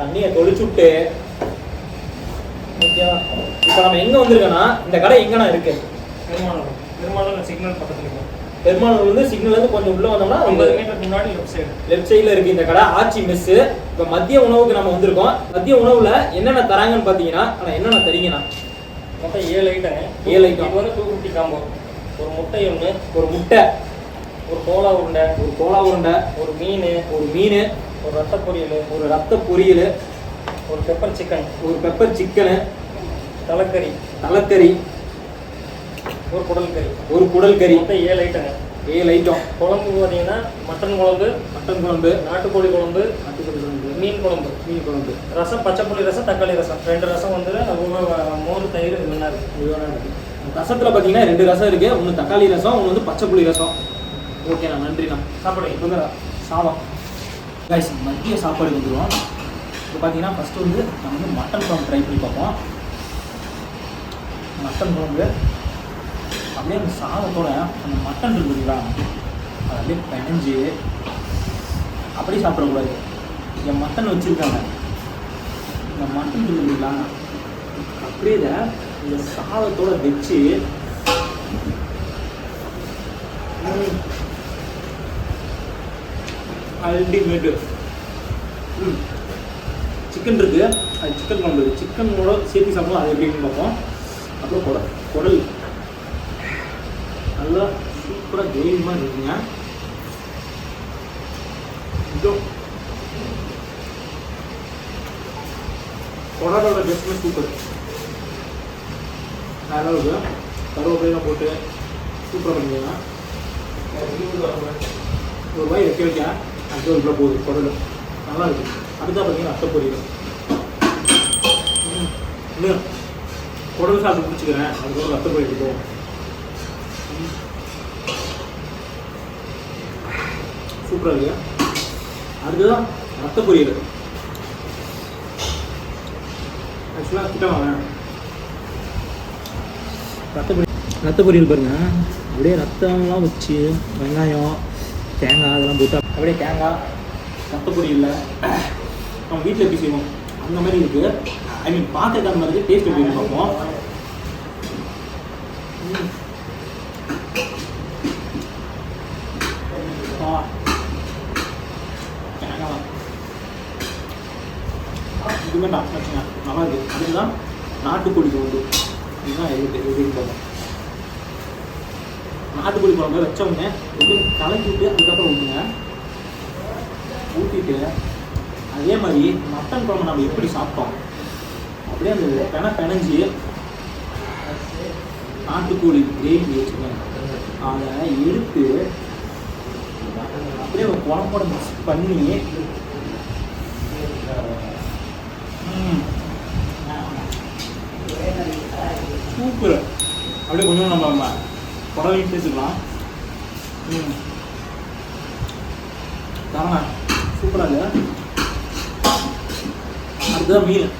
தண்ணியை தொளிச்சு விட்டு ஓகேவா? இப்போ நம்ம எங்க வந்திருக்கோம்னா இந்த கடை எங்கண்ணா இருக்கு. பெருமாநகரம் பெருமாநகரம் சிக்னல் பக்கத்துல இருக்கும் பெருமாள் வந்து சிக்னல் இருந்து கொஞ்சம் உள்ள வந்தோம்னா ஐம்பது மீட்டருக்கு முன்னாடி லெஃப்ட் சைடு லெஃப்ட் சைடுல இருக்கு இந்த கடை ஆச்சி மெஸ் இப்போ மதிய உணவுக்கு நம்ம வந்திருக்கோம். மதிய உணவுல என்னென்ன தராங்கன்னு பாத்தீங்கன்னா ஆனா என்னென்ன தரீங்கண்ணா மொத்தம் ஏழு ஐட்டங்க ஏழு. இது வந்து டூ ஃபிஃப்டி காம்போ ஒரு முட்டை ஒன்று ஒரு முட்டை. ஒரு கோலா உருண்டை ஒரு கோலா உருண்டை. ஒரு மீன். ஒரு மீன். ஒரு ரத்த பொரியல் ஒரு ரத்த பொரியல் ஒரு பெப்பர் சிக்கன் ஒரு பெப்பர் சிக்கனு தலைக்கறி தலைக்கறி ஒரு குடல் கறி. ஒரு குடல் கறி. மொத்தம் ஏழு ஐட்டங்க ஏழு ஐட்டம் குழம்பு பார்த்தீங்கன்னா மட்டன் குழம்பு மட்டன் குழம்பு நாட்டுக்கோழி குழம்பு நாட்டுக்கோழி குழம்பு மீன் குழம்பு. மீன் குழம்பு. ரசம் பச்சை புளி ரசம் தக்காளி ரசம். ரெண்டு ரசம் வந்து மோர் தயிர் இதெல்லாம் இருக்கு. இதுவான இருக்கு. ரசத்துல பாத்தீங்கன்னா ரெண்டு ரசம் இருக்கு. ஒன்று தக்காளி ரசம் ஒன்று வந்து பச்சை புளி ரசம். ஓகேண்ணா நன்றிண்ணா. சாப்பிடுங்க. சாதம். கைஸ் மதிய சாப்பாடு வந்துடும் இப்போ பார்த்தீங்கன்னா ஃபஸ்ட்டு வந்து நம்ம வந்து மட்டன் குழம்பு ட்ரை பண்ணி பார்ப்போம். மட்டன் குழம்பு. அப்படியே அந்த சாதத்தோட அந்த மட்டன் இருக்குங்களா அது அப்படியே பிணைஞ்சு அப்படியே சாப்பிடக்கூடாது. என் மட்டன் வச்சுருக்காங்க. இந்த மட்டன் இருக்குங்களா அப்படியே இதை இந்த சாதத்தோட வச்சு ம். அல்டிமேட்டு சிக்கன் இருக்குது அது சிக்கன் குழம்பு சிக்கனோட சேர்த்து சாப்பிடுவோம் அது எப்படின்னு பார்ப்போம். அப்புறம் குடல் குடல். நல்லா சூப்பராக கிரேவிமாக இருக்குங்க. இதோ. குடலோட டெஸ்ட்மே சூப்பர் நல்லா இருக்கு கருவேப்பிலாம் போட்டு சூப்பராக பண்ணிக்கலாம். ஒரு வாய் வைக்க வைக்க அடுத்த உள்ள போகுது குடலும் நல்லா இருக்கு. அடுத்தா பார்த்தீங்கன்னா அத்தை பொரியல். ம். குடல் சாப்பிட்டு பிடிச்சிக்கிறேன் அதுக்கப்புறம் ரத்த பொரியல் போகும் சூப்பராக இருக்கு அடுத்ததான் ரத்த பொரியல். ஆக்சுவலாக கிட்ட வாங்க ரத்த பொரியல் ரத்த பொரியல் பாருங்க. அப்படியே ரத்தம்லாம் வச்சு வெங்காயம் தேங்காய் அதெல்லாம் போட்டு அப்படியே தேங்காய் ரத்த பொரியல்ல நம்ம வீட்டில் எப்படி செய்வோம்? அந்த மாதிரி இருக்குது ஐ மீன் பார்க்கறதுக்கு அந்த மாதிரி இருக்கு. டேஸ்ட் எப்படி இருக்குன்னு பார்ப்போம். ம். ஆ. இதுவுமே நான் வச்சுங்க. நல்லா இருக்கு. அதுதான் நாட்டுக்கோழி குழம்பு. இதுதான் எது எப்படின்னு பார்ப்போம் நாட்டுக்கோழி குழம்பு வச்ச எப்படி கலக்கிட்டு அதுக்கப்புறம் ஊற்றுங்க ஊற்றிட்டு அதே மாதிரி மட்டன் குழம்பு நம்ம எப்படி சாப்பிட்டோம்? அப்படியே அந்த பென பெனஞ்சி நாட்டுக்கோழி கிரேவி வச்சுக்கோங்க. அதை எடுத்து அப்படியே ஒரு குழம்போட மிக்ஸ் பண்ணி சூப்பர். அப்படியே கொஞ்சம் நம்ம புடவையும் பேசிக்கலாம் ம். தாங்க. சூப்பராக அதுதான் அடுத்ததான் மீன்.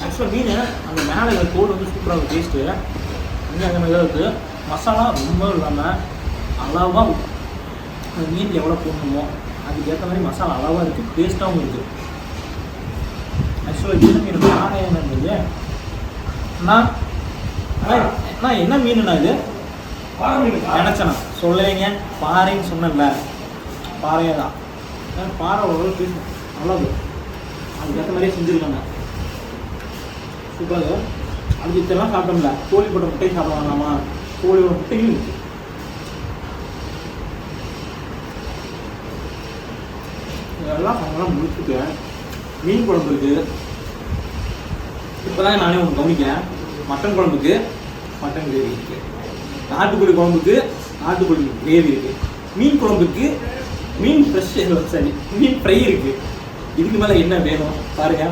ஆக்சுவலாக மீன் அந்த மேலே இருக்கிற தோல் வந்து சூப்பராக இருக்கும் டேஸ்ட்டு இங்கே அந்த மாதிரி இருக்குது மசாலா ரொம்ப இல்லாமல் அளவாக அந்த மீன் எவ்வளோ போடணுமோ அதுக்கேற்ற மாதிரி மசாலா அளவாக இருக்குது டேஸ்ட்டாகவும் இருக்குது ஆக்சுவலாக இது மீன் யானை என்னது நான் அண்ணா, என்ன மீனுண்ணா இது? நினச்சேண்ணா. சொல்லலைங்க பாறைன்னு சொன்னேன்ல. பாறையே தான் பாறை ஓரளவு டேஸ்ட் நல்லா இருக்கு அதுக்கேற்ற மாதிரியே செஞ்சுருக்காங்க சூப்பராக. அது இதெல்லாம் சாப்பிட்டோம்ல. கோழி போட்ட முட்டையும் சாப்பிட வேணாமா? கோழியோட முட்டையும் இருக்கு. இதெல்லாம் அவங்களாம் முடிச்சுட்டு மீன் குழம்பு இருக்கு. இப்போதாங்க நானே ஒன்று கவனிக்கிறேன். மட்டன் குழம்புக்கு மட்டன் கிரேவி இருக்குது நாட்டுக்கோழி குழம்புக்கு நாட்டுக்கோழி கிரேவி இருக்குது மீன் குழம்புக்கு மீன் ஃப்ரெஷ் சரி மீன் ஃப்ரை இருக்குது இதுக்கு மேலே என்ன வேணும் பாருங்க.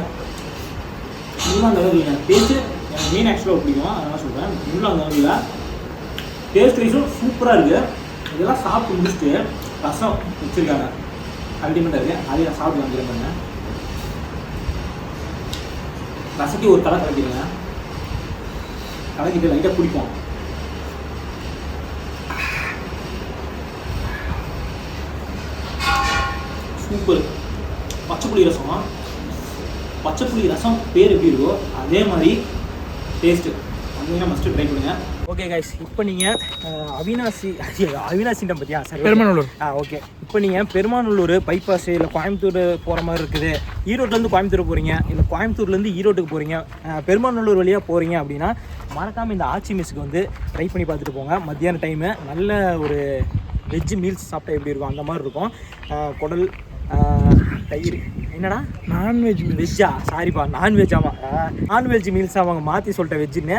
இன்னும் லெவலில் டேஸ்ட்டு எனக்கு மீன் ஆக்சுவலாக பிடிக்கும். அதெல்லாம் சொல்கிறேன் முள்ளா லெவலில் டேஸ்ட் வைஸும் சூப்பராக இருக்குது இதெல்லாம் சாப்பிட்டு முடிச்சுட்டு ரசம் வச்சுருக்காங்க. அல்டிமேட்டாக இருக்குது அதையும் நான் சாப்பிட்டு வந்துடுறேன் பண்ணேன் ரசத்தி ஒரு தலை கலக்கிடுங்க. கலக்கிட்டு லைட்டாக குடிப்போம் சூப்பர். பச்சை புளி ரசம்? பச்சை புளி ரசம் பேர் எப்படி இருக்கோ அதே மாதிரி டேஸ்ட்டு அங்கே மஸ்ட்டு ட்ரை பண்ணுங்கள் ஓகே கைஸ் இப்போ நீங்கள் அவினாசி அவினாசின்ற பற்றியா சரி பெருமாநல்லூர். ஆ ஓகே இப்போ நீங்கள் பெருமாநல்லூர் பைபாஸ் இல்லை கோயம்புத்தூர் போகிற மாதிரி இருக்குது. ஈரோட்லேருந்து கோயம்புத்தூர் போகிறீங்க இல்லை கோயம்புத்தூர்லேருந்து ஈரோட்டுக்கு போகிறீங்க பெருமாநல்லூர் வழியாக போகிறீங்க அப்படின்னா மறக்காமல் இந்த ஆச்சி மிஸ்க்கு வந்து ட்ரை பண்ணி பார்த்துட்டு போங்க. மத்தியான டைமு நல்ல ஒரு வெஜ் மீல்ஸ் சாப்பிட்டா எப்படி இருக்கும்? அந்த மாதிரி இருக்கும். குடல் தயிர். என்னடா? நான்வெஜ் வெஜ்ஜா சாரிப்பா நான்வெஜ் ஆமாம் நான்வெஜ் மீல்ஸ் அவங்க மாற்றி சொல்லிட்டேன் வெஜ்ஜுன்னு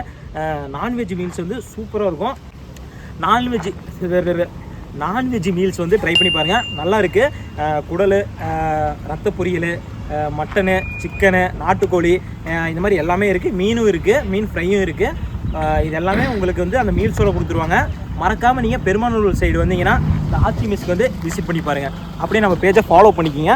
நான்வெஜ் மீல்ஸ் வந்து சூப்பராக இருக்கும். Non veg non veg meals வந்து ட்ரை பண்ணி பாருங்கள் நல்லா இருக்குது குடல் ரத்த பொரியல் மட்டனு சிக்கனு நாட்டுக்கோழி இந்த மாதிரி எல்லாமே இருக்குது மீனும் இருக்குது மீன் ஃப்ரையும் இருக்குது இது எல்லாமே உங்களுக்கு வந்து அந்த மீல்ஸோட கொடுத்துருவாங்க. மறக்காமல் நீங்கள் பெருமானூர் சைடு வந்தீங்கன்னா இந்த ஆச்சி மிஸ்க்கு வந்து விசிட் பண்ணி பாருங்கள் அப்படியே நம்ம பேஜை ஃபாலோ பண்ணிக்கிங்க.